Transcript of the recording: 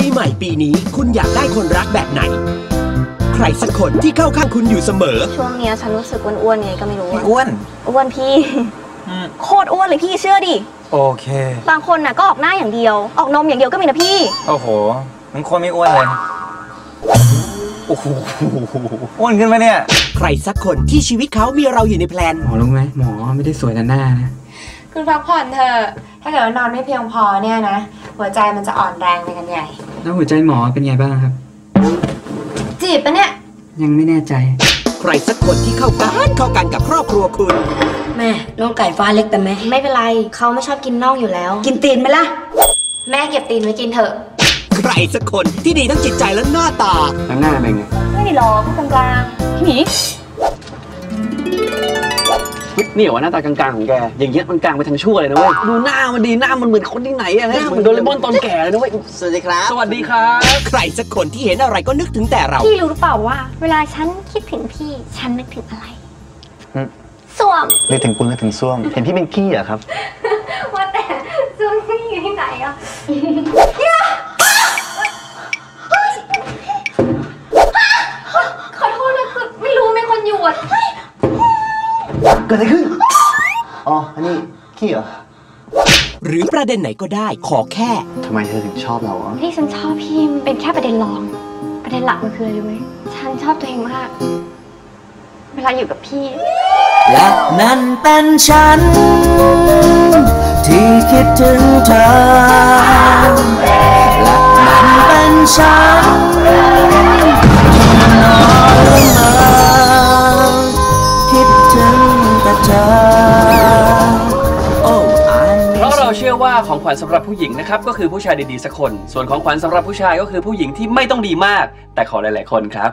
ปีใหม่ปีนี้คุณอยากได้คนรักแบบไหน ใครสักคนที่เข้าข้างคุณอยู่เสมอ ช่วงเนี้ยฉันรู้สึกอ้วนๆไงก็ไม่รู้พี่อะอ้วน อ้วนพี่อืมโคตรอ้วนเลยพี่เชื่อดิ โอเค บางคนน่ะก็ออกหน้าอย่างเดียว ออกนมอย่างเดียวก็มีนะพี่ โอ้โหมันคนไม่อ้วนเลย โอ้โห อ้วนขึ้นไหมเนี่ย ใครสักคนที่ชีวิตเขามีเราอยู่ในแพลน หมอรู้ไหมหมอไม่ได้สวยแต่หน้านะ คุณพักผ่อนเถอะ ถ้าเกิดว่านอนไม่เพียงพอเนี่ยนะ หัวใจมันจะอ่อนแรงไปกันใหญ่ แล้วหัวใจหมอเป็นไงบ้างครับ จีบปะเนี่ย ยังไม่แน่ใจ ใครสักคนที่เข้ากันเข้ากันกับครอบครัวคุณ แม่น้องไก่ฟ้าเล็กแต่ไหมไม่เป็นไร เขาไม่ชอบกินน่องอยู่แล้ว กินตีนไหมล่ะ แม่เก็บตีนไว้กินเถอะ ใครสักคนที่ดีทั้งจิตใจและหน้าตาแล้วหน้าเป็นไง ไม่ได้หรอกก็กลางๆพี่หมี นี่เหรอวะหน้าตากลางๆของแก อย่างเงี้ยมันกลางไปทางชั่วเลยนะเว้ย ดูหน้ามันดีหน้ามันเหมือนคนที่ไหนอะหน้าเหมือนโดเรมอนตอนแก่เลยนะเว้ย สวัสดีครับ สวัสดีครับ ใครสักคนที่เห็นอะไรก็นึกถึงแต่เรา พี่รู้หรือเปล่าว่า เวลาฉันคิดถึงพี่ ฉันนึกถึงอะไรอืมสวมนึกถึงคุณนึกถึงส้วม เห็นพี่เป็นขี้เหรอครับ ว่าแต่สวมพี่อยู่ที่ไหนอะ กิดอะไรขึ้น อ๋อ อันนี้ขี้เหรอ หรือประเด็นไหนก็ได้ขอแค่ ทำไมเธอถึงชอบเราอะที่ฉันชอบพี่มันเป็นแค่ประเด็นรอง ประเด็นหลักมันคืออะไรรู้ไหมฉันชอบตัวเองมาก เวลาอยู่กับพี่ และนั่นเป็นฉัน ที่คิดถึงเธอ เพราเราเชื่อว่าของขวัญสำหรับผู้หญิงนะครับก็คือผู้ชายดีๆสักคน ส่วนของขวัญสำหรับผู้ชายก็คือผู้หญิงที่ไม่ต้องดีมาก แต่ขอหลาย ๆ คนครับ